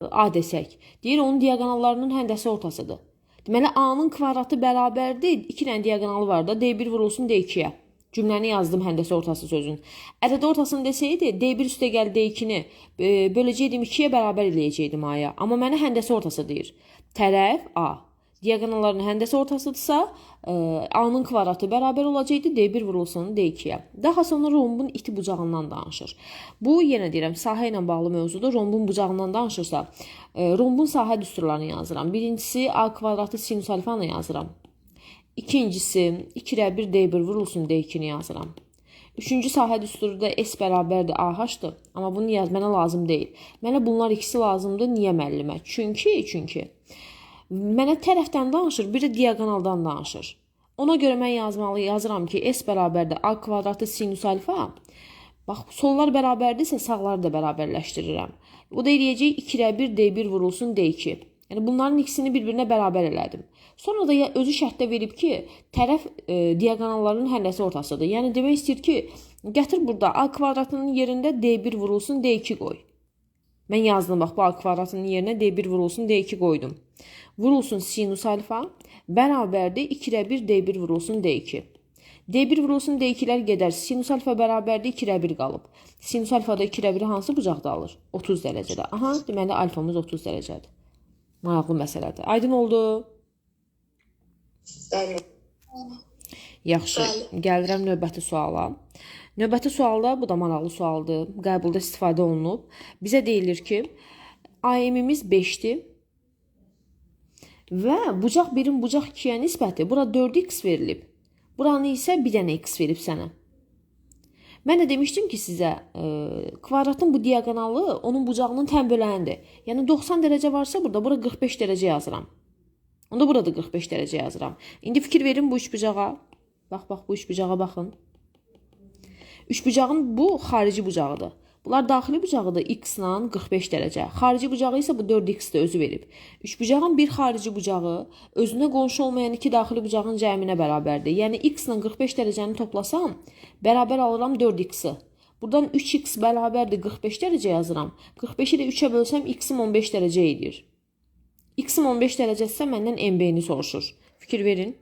A desək. Deyir onun diaqonallarının həndəsi ortasıdır. Deməli A-nın kvadratı bərabərdir. 2 dənə diaqonalı var da. D1 vurulsun D2-yə. Cümləni yazdım həndəsi ortası sözün. Ədəd ortasını desəydi D1 üstə gəl D2-ni e, böləcəydim 2-yə bərabər eləyəcəydim A-ya. Amma mənə həndəsi ortası deyir. Tərəf A. Diaqonalların həndəsi ortasıdırsa, e, A-nın kvadratı bərabər olacaqdı D1 vurulsun D2-yə. Daha sonra rombun iti bucağından danışır. Bu yenə deyirəm, sahə ilə bağlı mövzudur. Rombun bucağından danışırsa, e, rombun sahə düsturlarını yazıram. Birincisi A kvadratı sinus alfanı yazıram. İkincisi 2 ilə 1 D1 vurulsun D2-ni yazıram. Üçüncü sahə düsturu da S bərabərdir AH-dır. Amma bunu yaz mənə lazım deyil. Mənə bunlar ikisi lazımdır. Niyə müəllimə? Çünki, çünki mənə tərəfdən danışır, bir də diaqonaldan danışır. Ona görə mən yazmalı yazıram ki, S bərabərdir A kvadratı sinus alfa. Bax, sollar bərabərdirsə sağları da bərabərləşdirirəm. Bu da eləyəcək 2 ilə 1 D1 vurulsun D2. Yəni bunların ikisini bir-birinə bərabər elədim. Sonra da özü şərtdə verib ki, tərəf e, diaqonalların həlləsi ortasıdır. Yəni demək istəyir ki, gətir burada A kvadratının yerində D1 vurulsun D2 qoy. Mən yazdım bax bu A kvadratının yerinə D1 vurulsun D2 qoydum. Vurulsun sinus alfa bərabərdir 2 ilə 1 D1 vurulsun D2. D1 vurulsun D2-lər gedər. Sinus alfa bərabərdir 2 ilə 1 qalıb. Sinus alfada 2 ilə 1 hansı bucaqda alır? 30 dərəcədə. Aha, deməli alfamız 30 dərəcədir. Maraqlı məsələdir. Aydın oldu? Bəli. Yaxşı. Gəlirəm növbəti suala. Növbəti sualda bu da maraqlı sualdır. Qəbulda istifadə olunub. Bizə deyilir ki, AM-imiz 5-dir. Və bucaq 1-in bucaq 2-yə nisbəti bura 4x verilib. Buranı isə 1 dənə x verib sənə. Mən də demişdim ki sizə, e, kvadratın bu diaqonalı onun bucağının tən bölənidir. Yəni 90 dərəcə varsa burada bura 45 dərəcə yazıram. Onda burada 45 dərəcə yazıram. İndi fikir verin bu üçbucağa. Bax, bax bu üçbucağa baxın. Üçbucağın bu xarici bucağıdır. Bunlar daxili bucağıdır x ilə 45 dərəcə. Xarici bucağı isə bu 4x-də özü verib. Üçbucağın bir xarici bucağı özünə qonşu olmayan iki daxili bucağın cəminə bərabərdir. Yəni x ilə 45 dərəcəni toplasam, bərabər alıram 4x-i. Buradan 3x bərabərdir 45 dərəcə yazıram. 45-i də 3-ə bölsəm x-im 15 dərəcə edir. X-im 15 dərəcəsə məndən MB-ni soruşur. Fikir verin.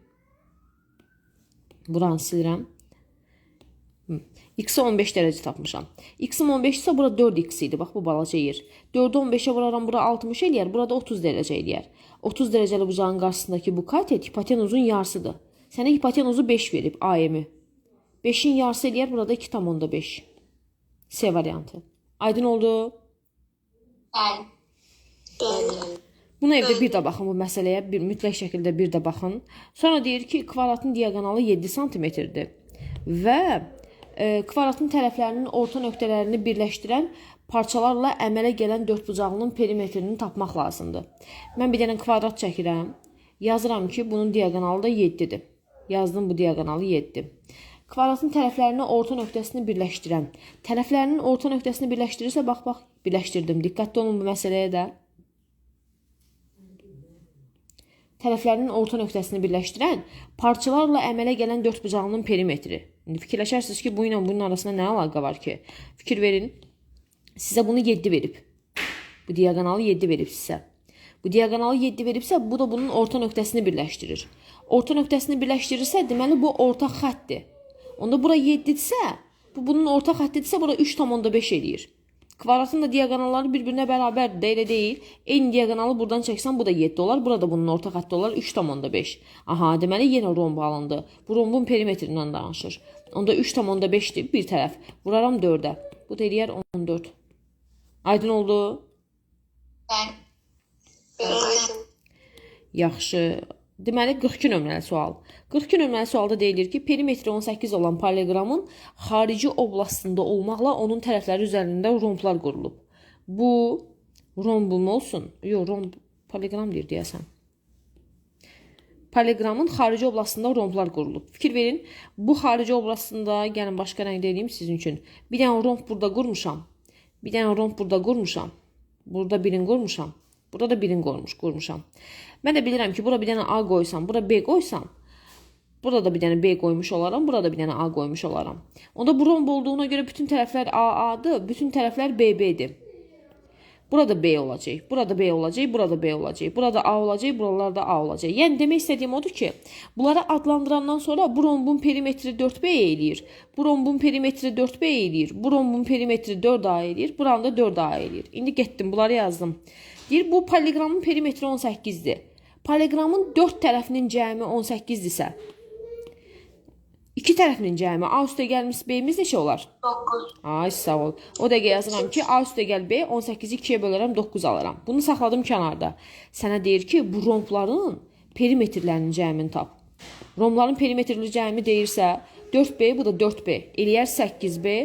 Buranı silirəm. X-i 15 dərəcə tapmışam. X-im 15 isə bura 4x idi. Bax bu balaca yer. 4-ü 15-ə vuraram, bura 60 eləyər, burada 30 dərəcə eləyər. 30 dərəcəli bucağın qarşısındakı bu katet hipotenuzun yarısıdır. Sənə hipotenuzu 5 verib AM-i. 5-in yarısı eləyər burada 2,5. C variantı. Aydın oldu? Bəli. Bəli. Buna evdə bir də baxın bu məsələyə, bir mütləq şəkildə bir də baxın. Sonra deyir ki, kvadratın diaqonalı 7 sm-dir və kvadratın tərəflərinin orta nöqtələrini birləşdirən parçalarla əmələ gələn dördbucaqlının perimetrini tapmaq lazımdır. Mən bir dənə kvadrat çəkirəm. Yazıram ki, bunun diaqonalı da 7-dir. Yazdım bu diaqonalı 7. Kvadratın tərəflərini orta nöqtəsini birləşdirən. Tərəflərinin orta nöqtəsini birləşdirirsə bax bax birləşdirdim. Diqqətli olun bu məsələyə də. Tərəflərinin orta nöqtəsini birləşdirən parçalarla əmələ gələn dördbucaqlının perimetri. İndi fikirləşərsiniz ki, bu ilə bunun arasında nə əlaqə var ki? Fikir verin. Sizə bunu 7 verib. Bu diaqonalı 7 verib sizə. Bu diaqonalı 7 veribsə, bu da bunun orta nöqtəsini birləşdirir. Orta nöqtəsini birləşdirirsə, deməli bu orta xəttdir. Onda bura 7-dirsə, bu bunun orta xəttidirsə, bura 3,5 eləyir. Kvadratın da diaqonalları bir-birinə bərabərdir də, elə deyil. Eyni diaqonalı buradan çəksən bu da 7 olar, burada bunun orta xətti olar 3,5. Aha, deməli yenə romb alındı. Bu rombun perimetrindən danışır. Onda 3,5-dir bir tərəf. Vuraram 4-ə. Bu da eləyər 14. Aydın oldu? Bəli. Yaxşı. Deməli 42 nömrəli sual. 42 nömrəli sualda deyilir ki, perimetri 18 olan paralleqramın xarici oblastında olmaqla onun tərəfləri üzərində romblar qurulub. Bu rombum olsun? Yox, romb paralleqram deyir deyəsən. Paralleqramın xarici oblastında romblar qurulub. Fikir verin, bu xarici oblastında, gəlin başqa rəngdə edeyim sizin üçün. Bir dənə romb burada qurmuşam. Bir dənə romb burada qurmuşam. Burada birini qurmuşam. Burada da birini qoymuş, qurmuşam. Mən də bilirəm ki, bura bir dənə A qoysam, bura B qoysam, burada da bir dənə B qoymuş olaram, burada bir dənə A qoymuş olaram. Onda bu romb olduğuna görə bütün tərəflər AA-dır, bütün tərəflər BB-dir. Burada B olacaq, burada B olacaq, burada B olacaq, burada A olacaq, buralarda A olacaq. Yəni demək istədiyim odur ki, bunları adlandırandan sonra bu rombun perimetri 4B eləyir. Bu rombun perimetri 4B eləyir. Bu rombun perimetri 4A eləyir. Buranın da 4A eləyir. İndi getdim, bunları yazdım. Deyir bu poliqramın perimetri 18-dir. Poliqramın 4 tərəfinin cəmi 18-dirsə, iki tərəfinin cəmi A üstə gəlmiş B-miz neçə olar? 9. Ay sağ ol. O dəqiqə yazıram ki, A üstə gəl B 18-i 2-yə bölərəm 9 alıram. Bunu saxladım kənarda. Sənə deyir ki, bu rombların perimetrlərinin cəmini tap. Rombların perimetrli cəmi deyirsə 4B, bu da 4B. Eləyər 8B.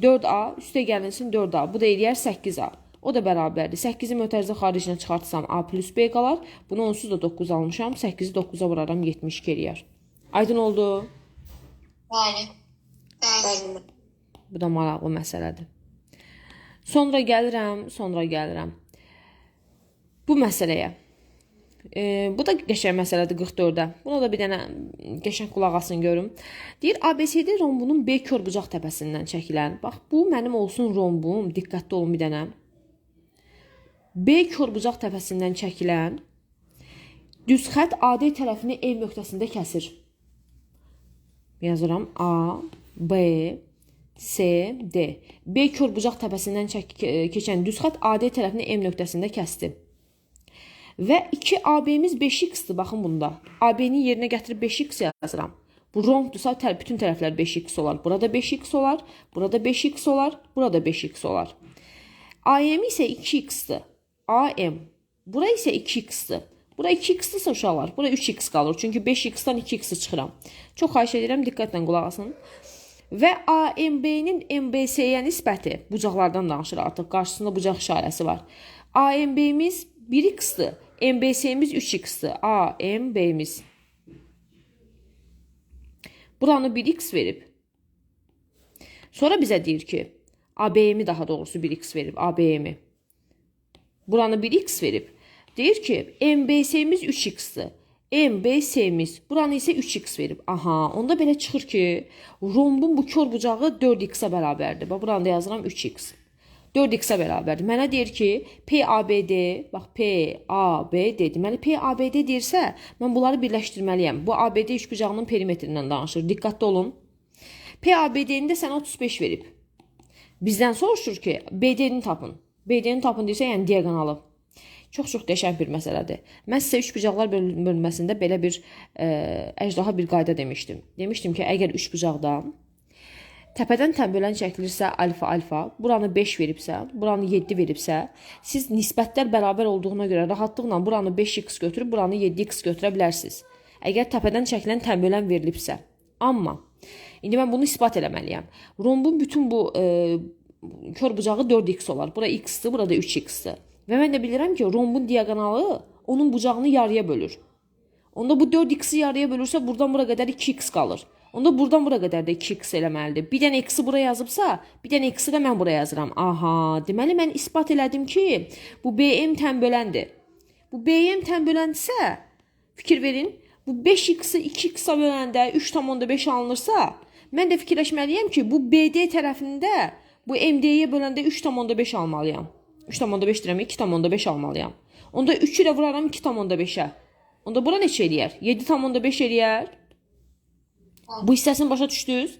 4A üstə gəlinsin 4A. Bu da eləyər 8A. O da bərabərdir. 8-i mötərizə xaricinə çıxartsam A plus B qalar. Bunu onsuz da 9 almışam. 8-i 9-a vuraram 72 eləyər. Aydın oldu? Bəli. Bəli. Bu da maraqlı məsələdir. Sonra gəlirəm, sonra gəlirəm. Bu məsələyə. E, bu da qəşəng məsələdir 44-də. Buna da bir dənə qəşəng qulaq asın görüm. Deyir ABCD rombunun B körbucaq təpəsindən çəkilən. Bax bu mənim olsun rombum. Diqqətli olun bir dənə. B körbucaq təpəsindən çəkilən düz xətt AD tərəfini E nöqtəsində kəsir. Yazıram A, B, C, D. B körbucaq təpəsindən çək keçən düz xətt AD tərəfini M nöqtəsində kəsdi. Və 2 AB-miz 5x-dir baxın bunda. AB-ni yerinə gətirib 5x yazıram. Bu rombdursa tər bütün tərəflər 5x olar. Burada 5x olar, burada 5x olar, burada 5x olar. AM isə 2x-dir. AM. Bura isə 2x-dir. Bura 2x-dirsə uşaqlar, bura 3x qalır. Çünki 5x-dan 2x çıxıram. Çox xahiş edirəm diqqətlə qulaq asın. Və AMB-nin MBC-yə nisbəti bucaqlardan danışır artıq. Qarşısında bucaq işarəsi var. AMB-miz 1x-dir. MBC-miz 3x-dir. AMB-miz. Buranı 1x verib. Sonra bizə deyir ki, ABM-i daha doğrusu 1x verib, ABM-i. Buranı 1x verib. Deyir ki, MBC-miz 3x-dir. MBC-miz buranı isə 3x verib. Aha, onda belə çıxır ki, rombun bu kör bucağı 4x-ə bərabərdir. Bax, buranı da yazıram 3x. 4x-ə bərabərdir. Mənə deyir ki, PABD, bax PABD, deməli PABD deyirsə, mən bunları birləşdirməliyəm. Bu ABD üçbucağının perimetrindən danışır. Diqqətli olun. PABD-ni də sənə 35 verib. Bizdən soruşur ki, BD-ni tapın. BD-ni tapın deyirsə, yəni diaqonalı. Çox-çox qəşəng bir məsələdir. Mən sizə üçbucaqlar böl- bölünməsində belə bir ə, əjdaha bir qayda demişdim. Demişdim ki, əgər üçbucaqda təpədən tənbölən çəkilirsə alfa-alfa, buranı 5 veribsə, buranı 7 veribsə, siz nisbətlər bərabər olduğuna görə rahatlıqla buranı 5x götürüb buranı 7x götürə bilərsiniz. Əgər təpədən çəkilən tənbölən verilibsə. Amma indi mən bunu isbat eləməliyəm. Rombun bütün bu e, kör bucağı 4x olar. Bura x-dir, burada 3x-dir. Və mən də bilirəm ki, rombun diaqonalı onun bucağını yarıya bölür. Onda bu 4x-i yarıya bölürsə, buradan bura qədər 2x qalır. Onda buradan bura qədər də 2x eləməlidir. Bir dənə x-i bura yazıbsa, bir dənə x-i də mən bura yazıram. Aha, deməli mən isbat elədim ki, bu BM tənböləndir. Bu BM tənböləndirsə, fikir verin, bu 5x-i 2x-a böləndə 3,5 alınırsa, mən də fikirləşməliyəm ki, bu BD tərəfində bu MD-yə böləndə 3,5 almalıyam. 3,5 deyirəm, 2,5 almalıyam. Onda 3-ü ilə vuraram 2,5-ə. Onda bura neçə eləyər? 7,5 eləyər. Bu hissəsini başa düşdünüz?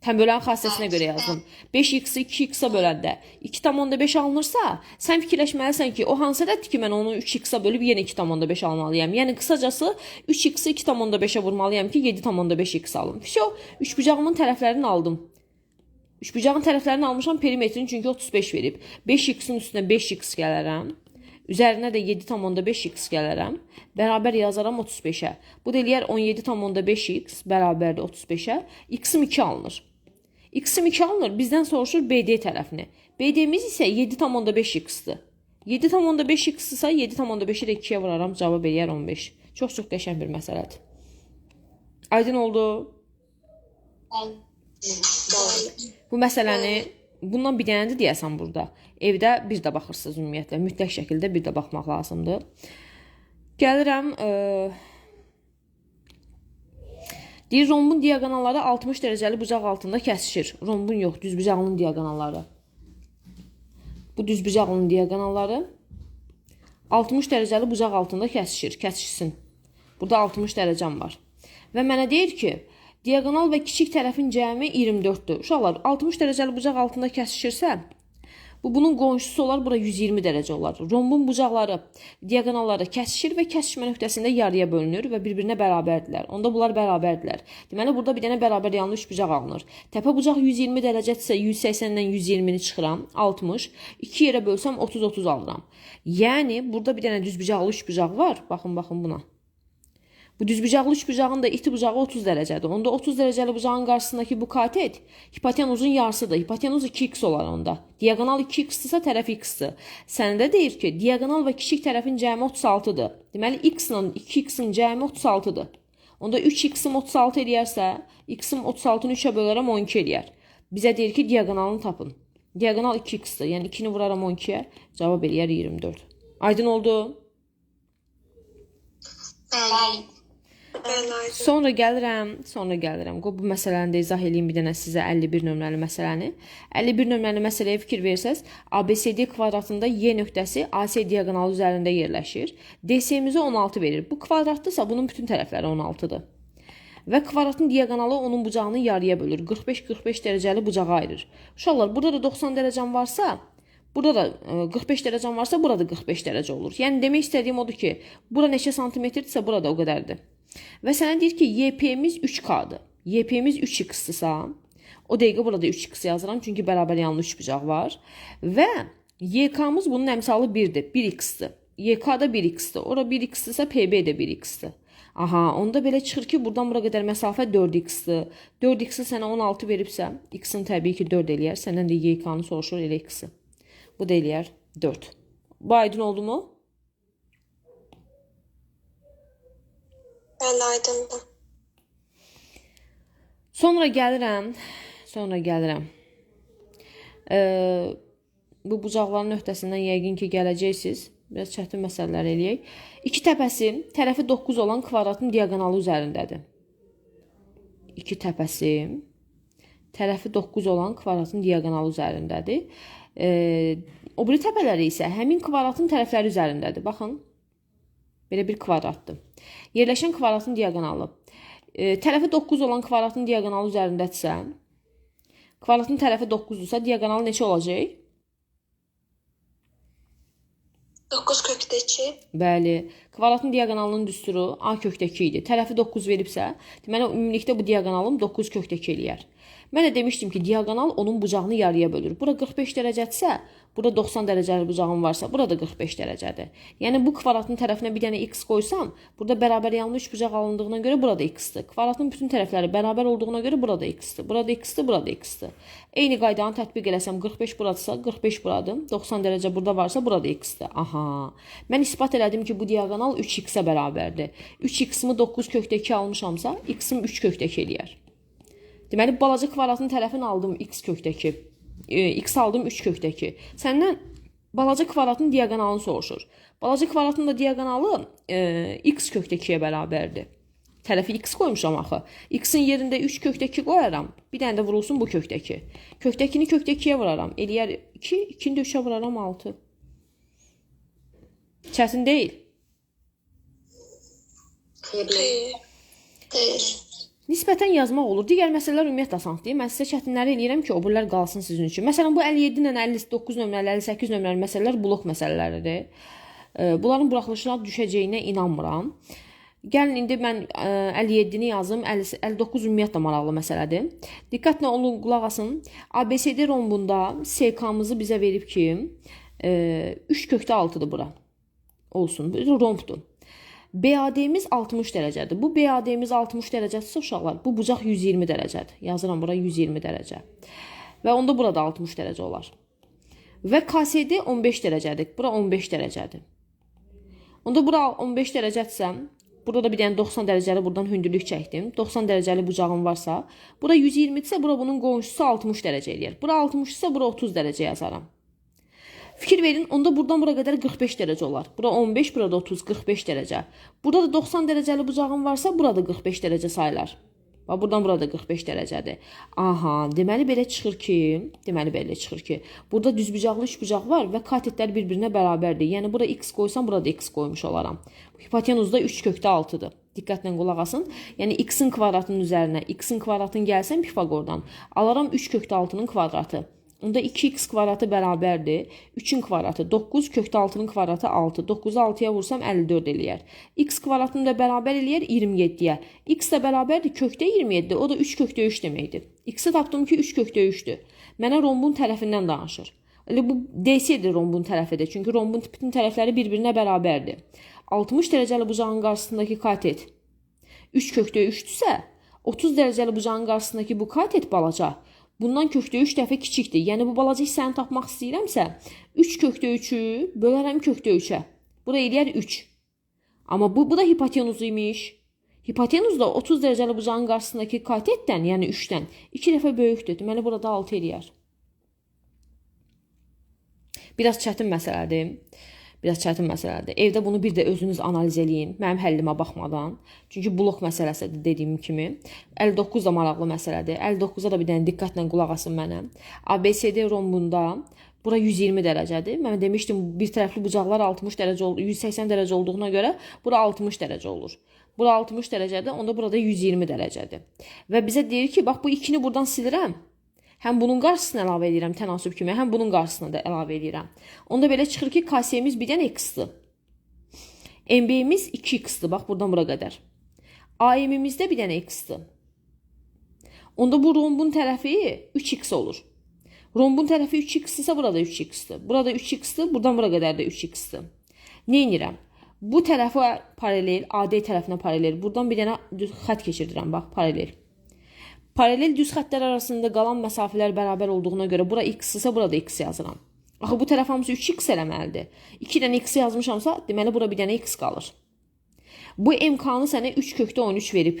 Tənbölən xassəsinə görə yazdım. 5x-i 2x-a böləndə 2,5 alınırsa, sən fikirləşməlisən ki, o hansı ədəddir ki, mən onu 3x-a bölüb yenə 2,5 almalıyam. Yəni qısacası 3x-i 2,5-ə vurmalıyam ki, 7,5x alım. Vəsə üçbucağımın tərəflərini aldım. Üçbucağın tərəflərini almışam perimetrini çünki 35 verib. 5x-in üstünə 5x gələrəm. Üzərinə də 7,5x gələrəm. Bərabər yazaram 35-ə. Bu da eləyər 17,5x bərabərdir 35-ə. X-im 2 alınır. X-im 2 alınır. Bizdən soruşur BD tərəfini. BD-miz isə 7,5x-dir. 7,5x-sə 7,5-i də 2-yə vuraram, cavab eləyər 15. Çox-çox qəşəng bir məsələdir. Aydın oldu? Bəli. Bəli. Bu məsələni bundan bir dənədir deyəsən burada. Evdə bir də baxırsınız ümumiyyətlə. Mütləq şəkildə bir də baxmaq lazımdır. Gəlirəm ə, Deyir rombun diaqonalları 60 dərəcəli bucaq altında kəsişir. Rombun yox, düzbucağının diaqonalları. Bu düzbucaqlının diaqonalları 60 dərəcəli bucaq altında kəsişir, kəsişsin. Burada 60 dərəcəm var. Və mənə deyir ki, diaqonal və kiçik tərəfin cəmi 24-dür. Uşaqlar, 60 dərəcəli bucaq altında kəsişirsə, bu bunun qonşusu olar, bura 120 dərəcə olar. Rombun bucaqları diaqonalları kəsişir və kəsişmə nöqtəsində yarıya bölünür və bir-birinə bərabərdirlər. Onda bunlar bərabərdirlər. Deməli burada bir dənə bərabər yanlı üç bucaq alınır. Təpə bucaq 120 dərəcədirsə 180-dən 120-ni çıxıram, 60. 2 yerə bölsəm 30-30 alıram. Yəni burada bir dənə düz bucaqlı üç bucaq var. Baxın, baxın buna. Bu düzbucaqlı üç bucağın da iti bucağı 30 dərəcədir. Onda 30 dərəcəli bucağın qarşısındakı bu katet hipotenuzun yarısıdır. Hipotenuz 2x olar onda. Diaqonal 2x-dırsa tərəf x-dir. Səndə deyir ki, diaqonal və kiçik tərəfin cəmi 36-dır. Deməli x ilə 2x-in cəmi 36-dır. Onda 3x-im 36 eləyərsə, x-im 36-nı 3-ə bölərəm 12 eləyər. Bizə deyir ki, diaqonalını tapın. Diaqonal 2x-dir. Yəni 2-ni vuraram 12-yə, cavab eləyər 24. Aydın oldu? Bəli. Sonra gəlirəm, sonra gəlirəm. Qoy bu məsələni də izah eləyim bir dənə sizə 51 nömrəli məsələni. 51 nömrəli məsələyə fikir versəz, ABCD kvadratında Y nöqtəsi AC diaqonalı üzərində yerləşir. DC-mizi 16 verir. Bu kvadratdırsa bunun bütün tərəfləri 16-dır. Və kvadratın diaqonalı onun bucağını yarıya bölür. 45-45 dərəcəli bucağa ayırır. Uşaqlar, burada da 90 dərəcəm varsa, Burada da e, 45 dərəcəm varsa, burada 45 dərəcə olur. Yəni demək istədiyim odur ki, bura neçə santimetrdirsə, burada o qədərdir. Və sənə deyir ki, YP-miz 3K-dır. YP-miz 3x-dırsa, o dəqiqə burada 3x yazıram, çünki bərabər yanlı üç bucaq var. Və YK-mız bunun əmsalı 1-dir, 1x-dir. YK da 1x-dir. Ora 1x-dirsə PB də 1x-dir. Aha, onda belə çıxır ki, buradan bura qədər məsafə 4x-dir. 4x-i sənə 16 veribsə, x-in təbii ki 4 eləyər. Səndən də YK-nı soruşur elə x-i. Bu da eləyər 4. Bu aydın oldu mu? Bəli, aydındır. Sonra gəlirəm, sonra gəlirəm. Ee, bu bucaqların öhdəsindən yəqin ki gələcəksiniz. Biraz çətin məsələlər eləyək. İki təpəsi tərəfi 9 olan kvadratın diaqonalı üzərindədir. İki təpəsi tərəfi 9 olan kvadratın diaqonalı üzərindədir. Ee, o biri təpələri isə həmin kvadratın tərəfləri üzərindədir. Baxın. Belə bir kvadratdır. Yerləşən kvadratın diaqonalı. E, tərəfi 9 olan kvadratın diaqonalı üzərindədirsə, kvadratın tərəfi 9-dursa, diaqonalı neçə olacaq? 9 kökdə 2. Bəli, kvadratın diaqonalının düsturu A kökdə 2 idi. Tərəfi 9 veribsə, deməli ümumilikdə bu diaqonalım 9 kökdə 2 eləyər. Mən də demişdim ki, diaqonal onun bucağını yarıya bölür. Bura 45 dərəcədirsə, burada 90 dərəcəli bucağım varsa, burada 45 dərəcədir. Yəni bu kvadratın tərəfinə bir dənə x qoysam, burada bərabər yanlı 3 bucaq alındığına görə burada x-dir. Kvadratın bütün tərəfləri bərabər olduğuna görə burada x-dir. Burada x-dir, burada x-dir. Eyni qaydanı tətbiq eləsəm 45 buradırsa, 45 buradır. 90 dərəcə burada varsa, burada x-dir. Aha. Mən isbat elədim ki, bu diaqonal 3x-ə bərabərdir. 3x-imi 9 kökdə 2 almışamsa, x-im 3 kökdə 2 eləyər. Deməli balaca kvadratın tərəfini aldım x kökdəki. E, x aldım 3 kökdəki. Səndən balaca kvadratın diaqonalını soruşur. Balaca kvadratın da diaqonalı e, x kökdəkiyə bərabərdir. Tərəfi x qoymuşam axı. X-in yerində 3 kökdəki qoyaram. Bir dənə də vurulsun bu kökdəki. Kökdəkini kökdəkiyə vuraram. Eləyər 2, 2-ni də 3-ə vuraram 6. Çətin deyil. Xeyirli. Xeyr. Nisbətən yazmaq olur. Digər məsələlər ümumiyyətlə asandır. Mən sizə çətinləri eləyirəm ki, o birlər qalsın sizin üçün. Məsələn, bu 57 ilə 59 nömrəli, 58 nömrəli məsələlər blok məsələləridir. Bunların buraxılışına düşəcəyinə inanmıram. Gəlin indi mən e, 57-ni yazım. 50 59 ümumiyyətlə maraqlı məsələdir. Diqqətlə olun, qulaq asın. ABCD rombunda SK-mızı bizə verib ki, e, 3 kökdə 6-dır bura. Olsun. Bu rombdur. BAD-miz 60 dərəcədir. Bu BAD-miz 60 dərəcədirsə uşaqlar, bu bucaq 120 dərəcədir. Yazıram bura 120 dərəcə. Və onda burada 60 dərəcə olar. Və KCD 15 dərəcədir. Bura 15 dərəcədir. Onda bura 15 dərəcədirsə, burada da bir dənə 90 dərəcəli buradan hündürlük çəkdim. 90 dərəcəli bucağım varsa, bura 120-dirsə, bura bunun qonşusu 60 dərəcə eləyər. Bura 60-dırsa, bura 30 dərəcə yazaram. Fikir verin, onda buradan bura qədər 45 dərəcə olar. Bura 15, burada 30, 45 dərəcə. Burada da 90 dərəcəli bucağım varsa, burada 45 dərəcə sayılar. Bax buradan bura da 45 dərəcədir. Aha, deməli belə çıxır ki, deməli belə çıxır ki, burada düzbucaqlı üçbucaq var və katetlər bir-birinə bərabərdir. Yəni bura x qoysam, burada x qoymuş olaram. Hipotenuzda 3 kökdə 6-dır. Diqqətlə qulaq asın. Yəni x-in kvadratının üzərinə x-in kvadratını gəlsəm Pifaqordan, alaram 3 kökdə 6-nın kvadratı. Onda 2x kvadratı bərabərdir. 3-ün kvadratı 9, kökdə 6-nın kvadratı 6. 9-u 6-ya vursam 54 eləyər. x kvadratını da bərabər eləyər 27-yə. x də bərabərdir kökdə 27. O da 3 kökdə 3 deməkdir. x-i tapdım ki 3 kökdə 3-dür. Mənə rombun tərəfindən danışır. Elə bu DC-dir rombun tərəfidir. Çünki rombun bütün tərəfləri bir-birinə bərabərdir. 60 dərəcəli bucağın qarşısındakı katet 3 kökdə 3-dürsə, 30 dərəcəli bucağın qarşısındakı bu katet balaca bundan kökdə 3 dəfə kiçikdir. Yəni bu balaca hissəni tapmaq istəyirəmsə, 3 kökdə 3-ü bölərəm kökdə 3-ə. Bu da eləyər 3. Amma bu bu da hipotenuz imiş. Hipotenuz da 30 dərəcəli bucağın qarşısındakı katetdən, yəni 3-dən 2 dəfə böyükdür. Deməli burada 6 eləyər. Biraz çətin məsələdir. Biraz çətin məsələdir. Evdə bunu bir də özünüz analiz eləyin. Mənim həllimə baxmadan. Çünki blok məsələsidir dediyim kimi. 59 da maraqlı məsələdir. 59-a da bir dənə diqqətlə qulaq asın mənə. ABCD rombunda bura 120 dərəcədir. Mən demişdim bir tərəfli bucaqlar 60 dərəcə olur, 180 dərəcə olduğuna görə bura 60 dərəcə olur. Bura 60 dərəcədir, onda burada 120 dərəcədir. Və bizə deyir ki, bax bu 2-ni buradan silirəm. Həm bunun qarşısına əlavə edirəm tənasüb kimi, həm bunun qarşısına da əlavə edirəm. Onda belə çıxır ki, KC-miz bir dənə x-dir. MB-miz 2x-dir, bax buradan bura qədər. AM-imizdə bir dənə x-dir. Onda bu rombun tərəfi 3x olur. Rombun tərəfi 3x-dirsə burada 3x-dir. Burada 3x-dir, buradan bura qədər də 3x-dir. Nə edirəm? Bu tərəfə paralel, AD tərəfinə paralel. Buradan bir dənə düz xətt keçirdirəm, bax, paralel. Paralel düz xəttlər arasında qalan məsafələr bərabər olduğuna görə bura x-sə burada x yazıram. Axı bu tərəf hamısı 3x eləməlidir. 2 dənə x yazmışamsa, deməli bura bir dənə x qalır. Bu MK-nı sənə 3 kökdə 13 verib.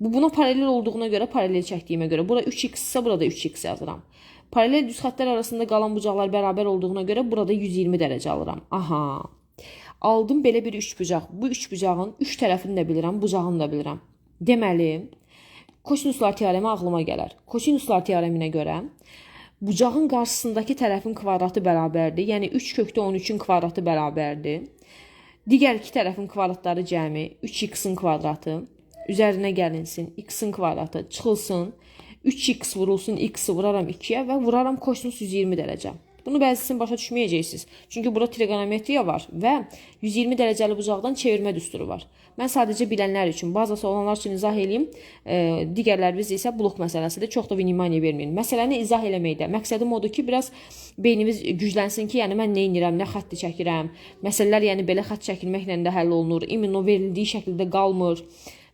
Bu buna paralel olduğuna görə paralel çəkdiyimə görə bura 3x-sə burada 3x yazıram. Paralel düz xəttlər arasında qalan bucaqlar bərabər olduğuna görə burada 120 dərəcə alıram. Aha. Aldım belə bir üçbucaq. Bu üçbucağın üç tərəfini də bilirəm, bucağını da bilirəm. Deməli, kosinuslar teoremi ağlıma gələr. Kosinuslar teoreminə görə bucağın qarşısındakı tərəfin kvadratı bərabərdir. Yəni 3 kökdə 13-ün kvadratı bərabərdir. Digər iki tərəfin kvadratları cəmi 3x-in kvadratı üzərinə gəlinsin. x-in kvadratı çıxılsın. 3x vurulsun, x-i vuraram 2-yə və vuraram kosinus 120 dərəcə. Bunu bəzisini başa düşməyəcəksiniz. Çünki burada trigonometriya var və 120 dərəcəli bucaqdan çevirmə düsturu var. Mən sadəcə bilənlər üçün, bazası olanlar üçün izah eləyim. E, digərləriniz isə blok məsələsidir. Çox da vнимание verməyin. Məsələni izah eləməkdə məqsədim odur ki, biraz beynimiz güclənsin ki, yəni mən nə edirəm, nə xətti çəkirəm. Məsələlər yəni belə xətt çəkilməklə də həll olunur. İmенно verildiyi şəkildə qalmır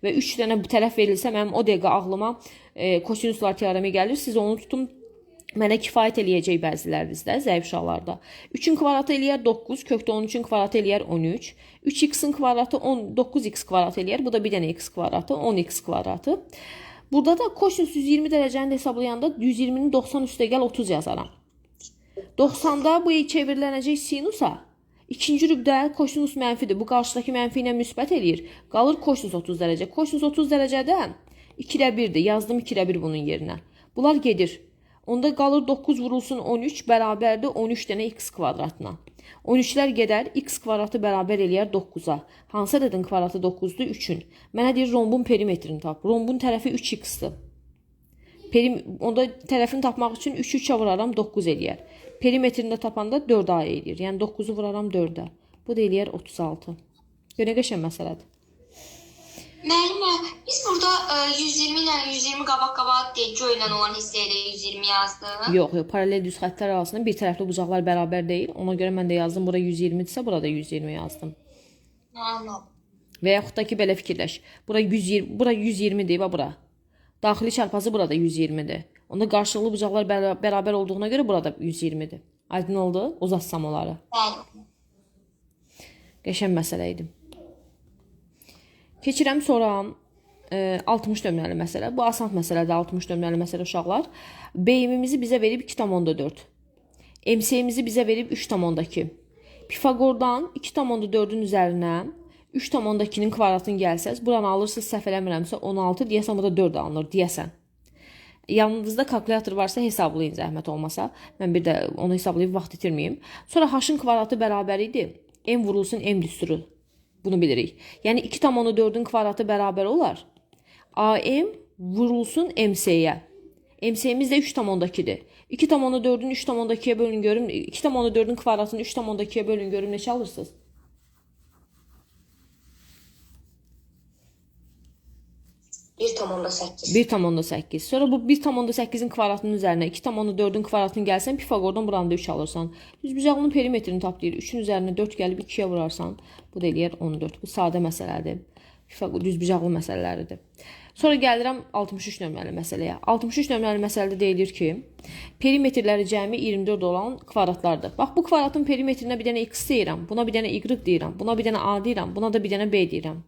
və 3 dənə bu tərəf verilsə mənim o dəqiqə ağlıma e, kosinuslar teoremi gəlir. Siz onu tutun mənə kifayət eləyəcək bəzilərinizdə, zəif uşaqlarda. 3-ün kvadratı eləyər 9, kökdə 13-ün kvadratı eləyər 13. 3x-in kvadratı 10, 9x kvadrat eləyər. Bu da bir dənə x kvadratı, 10x kvadratı. Burada da kosinus 120 dərəcəni də hesablayanda 120-ni 90 üstə gəl 30 yazaram. 90-da bu çevrilənəcək sinusa İkinci rübdə kosinus mənfidir. Bu qarşıdakı mənfi ilə müsbət eləyir. Qalır kosinus 30 dərəcə. Kosinus 30 dərəcədə 2-də 1-dir. Yazdım 2-də 1 bunun yerinə. Bunlar gedir. Onda qalır 9 vurulsun 13 bərabərdir 13 dənə x kvadratına. 13-lər gedər, x kvadratı bərabər eləyər 9-a. Hansı ədədin kvadratı 9-dur? 3-ün. Mənə deyir rombun perimetrini tap. Rombun tərəfi 3x-dir. Perim onda tərəfini tapmaq üçün 3 3-ə vuraram 9 eləyər. Perimetrini də tapanda 4 A eləyir. Yəni 9-u vuraram 4-ə. Bu da eləyər 36. Görə qəşəng məsələdir. Müəllimə, biz burada e, 120 ilə 120 qabaq-qabaq deyək, göy ilə olan hissəyə 120 yazdıq. Yox, yox, paralel düz xəttlər arasında bir tərəfli bucaqlar bərabər deyil. Ona görə mən də yazdım bura 120-dirsə, burada 120 yazdım. Anladım. Və yaxud da ki belə fikirləş. Bura 120, bura 120-dir, bax bura. Daxili çarpazı burada 120-dir. Onda qarşılıqlı bucaqlar bəra- bərabər olduğuna görə burada 120-dir. Aydın oldu? Uzatsam onları. Bəli. Qəşəng məsələ idi. Keçirəm sonra e, 60 nömrəli məsələ. Bu asan məsələdir 60 nömrəli məsələ uşaqlar. B-imizi bizə verib 2,4. MC-mizi bizə verib 3,2. Pifaqordan 2,4-ün üzərinə 3,2-nin kvadratını gəlsəz, buranı alırsınız, səhv eləmirəmsə 16, deyəsən burada 4 alınır, deyəsən. Yanınızda kalkulyator varsa hesablayın zəhmət olmasa. Mən bir də onu hesablayıb vaxt itirməyim. Sonra h-ın kvadratı bərabər idi. m vurulsun m düsturu. Bunu bilirik. Yəni 2,4-ün kvadratı bərabər olar. AM vurulsun MC-yə. MC-miz də 3,2-dir. 2,4-ün 3,2-yə bölün görüm. 2,4-ün kvadratını 3,2-yə bölün görüm neçə alırsınız? 1,8. 1,8. Sonra bu 1,8-in kvadratının üzərinə 2,4-ün kvadratını gəlsən, Pifaqordan buranı da 3 alırsan. Düzbucaqlının perimetrini taplayır. 3-ün üzərinə 4 gəlib 2-yə vurarsan, bu da eləyər 14. Bu sadə məsələdir. Pifaqor düzbucaqlı məsələləridir. Sonra gəlirəm 63 nömrəli məsələyə. 63 nömrəli məsələdə deyilir ki, perimetrləri cəmi 24 olan kvadratlardır. Bax bu kvadratın perimetrinə bir dənə x deyirəm, buna bir dənə y deyirəm, buna bir dənə a deyirəm, buna da bir dənə b deyirəm.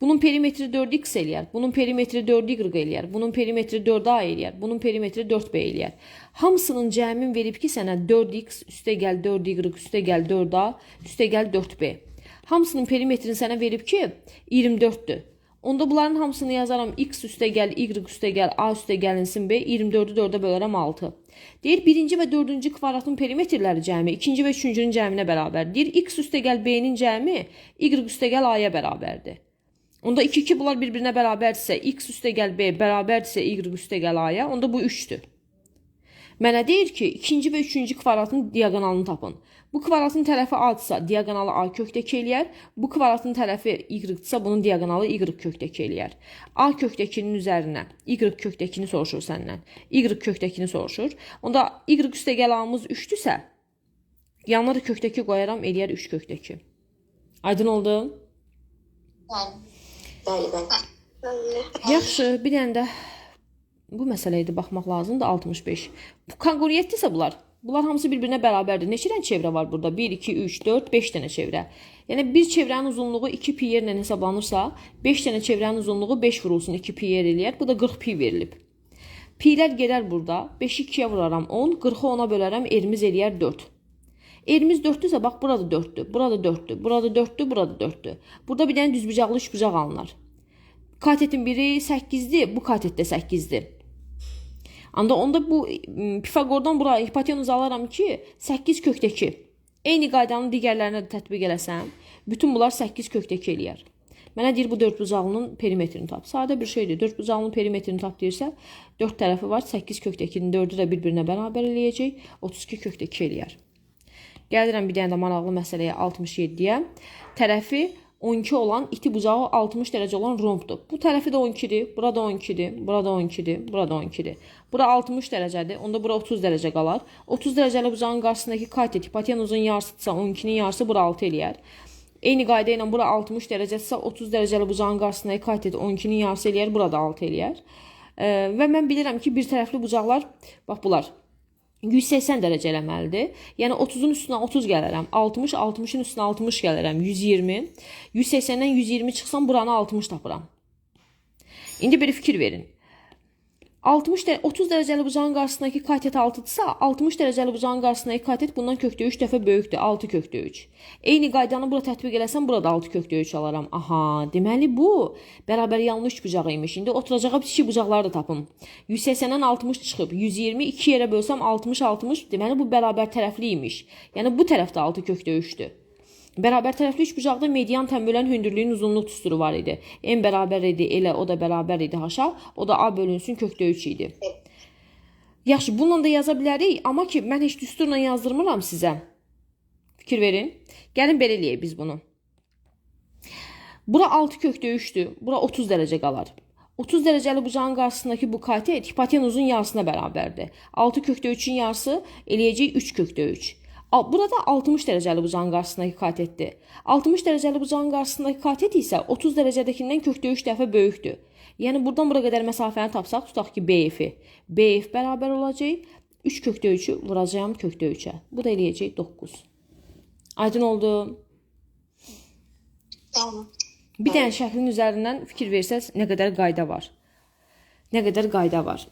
Bunun perimetri 4x eləyər. Bunun perimetri 4y eləyər. Bunun perimetri 4a eləyər. Bunun perimetri 4b eləyər. Hamısının cəmin verib ki, sənə 4x üstə gəl 4y üstə gəl 4a üstə gəl 4b. Hamısının perimetrini sənə verib ki, 24-dür. Onda bunların hamısını yazaram. x üstə gəl, y üstə gəl, a üstə gəlinsin b. 24-ü 4-ə bölərəm 6. Deyir, birinci və dördüncü kvadratın perimetrləri cəmi ikinci və üçüncünün cəminə bərabər. Deyir, x üstə gəl b-nin cəmi y üstə gəl a-ya bərabərdir. Onda 2 2 bunlar bir-birinə bərabərdirsə, x üstə gəl b bərabərdirsə y üstə gəl a-ya, onda bu 3-dür. Mənə deyir ki, ikinci və üçüncü kvadratın diaqonalını tapın. Bu kvadratın tərəfi a-dırsa, diaqonalı a kökdəki eləyər. Bu kvadratın tərəfi y-dırsa, bunun diaqonalı y kökdəki eləyər. a kökdəkinin üzərinə y kökdəkini soruşur səndən. y kökdəkini soruşur. Onda y üstə gəl a-mız 3-dürsə, yanına da kökdəki qoyaram, eləyər 3 kökdəki. Aydın oldu? Bəli, bəli. Bəli. Yaxşı, bir dənə də bu məsələyə də baxmaq lazımdır 65. Bu konqruentdirsə bunlar. Bunlar hamısı bir-birinə bərabərdir. Neçə dənə çevrə var burada? 1 2 3 4 5 dənə çevrə. Yəni bir çevrənin uzunluğu 2 pi yerlə hesablanırsa, 5 dənə çevrənin uzunluğu 5 vurulsun 2 pi yer eləyər. Bu da 40 pi verilib. Pilər gedər burada. 5-i 2-yə vuraram 10, 40-ı 10-a bölərəm, erimiz eləyər 4. Erimiz 4-dürsə bax burada 4-dür, burada 4-dür, burada 4-dür, burada 4-dür. Burada bir dənə düzbucaqlı üçbucaq alınır. Katetin biri 8-dir, bu katet də 8-dir. Anda onda bu Pifaqordan bura hipotenuz alaram ki, 8 kökdəki. Eyni qaydanın digərlərinə də tətbiq eləsəm, bütün bunlar 8 kökdəki eləyər. Mənə deyir bu dördbucaqlının perimetrini tap. Sadə bir şeydir. Dördbucaqlının perimetrini tap deyirsə, 4 tərəfi var, 8 kökdəkinin 4-ü də bir-birinə bərabər eləyəcək, 32 kökdəki eləyər. Gəlirəm bir dənə də maraqlı məsələyə 67-yə. Tərəfi 12 olan iti bucağı 60 dərəcə olan rombdur. Bu tərəfi də 12-dir, burada 12-dir, burada 12-dir, burada 12-dir. Bura 60 dərəcədir, onda bura 30 dərəcə qalar. 30 dərəcəli bucağın qarşısındakı katet hipotenuzun yarısıdırsa 12-nin yarısı bura 6 eləyər. Eyni qayda ilə bura 60 dərəcədirsə 30 dərəcəli bucağın qarşısındakı katet 12-nin yarısı eləyər, burada 6 eləyər. Və mən bilirəm ki, bir tərəfli bucaqlar bax bunlar 180 dərəcə eləməlidir. Yəni 30-un üstünə 30 gələrəm. 60, 60-ın üstünə 60 gələrəm. 120. 180-dən 120 çıxsam buranı 60 tapıram. İndi bir fikir verin. 60 dər 30 dərəcəli bucağın qarşısındakı katet 6-dırsa, 60 dərəcəli bucağın qarşısındakı katet bundan kökdə 3 dəfə böyükdür, 6 kökdə 3. Eyni qaydanı bura tətbiq eləsəm, burada 6 kökdə 3 alaram. Aha, deməli bu bərabər yanlı üç bucaq imiş. İndi oturacağa iki bucaqları da tapım. 180-dən 60 çıxıb, 120 2 yerə bölsəm 60 60, deməli bu bərabər tərəfli imiş. Yəni bu tərəfdə 6 kökdə 3-dür. Bərabər tərəfli üçbucaqda median tənbölən hündürlüyün uzunluq düsturu var idi. M bərabər idi, elə o da bərabər idi haşa. O da A bölünsün kökdə 3 idi. Yaxşı, bununla da yaza bilərik, amma ki mən heç düsturla yazdırmıram sizə. Fikir verin. Gəlin belə eləyək biz bunu. Bura 6 kökdə 3-dür. Bura 30 dərəcə qalar. 30 dərəcəli bucağın qarşısındakı bu katet hipotenuzun yarısına bərabərdir. 6 kökdə 3-ün yarısı eləyəcək 3 kökdə 3. Burada 60 dərəcəli bucağın qarşısındakı katetdir. 60 dərəcəli bucağın qarşısındakı katet isə 30 dərəcədəkindən kökdə 3 dəfə böyükdür. Yəni buradan bura qədər məsafəni tapsaq, tutaq ki, BF-i. BF bərabər olacaq 3 kökdə 3-ü vuracağam kökdə 3-ə. Bu da eləyəcək 9. Aydın oldu? Tamam. Bir dənə şəklin üzərindən fikir versəz nə qədər qayda var. Nə qədər qayda var.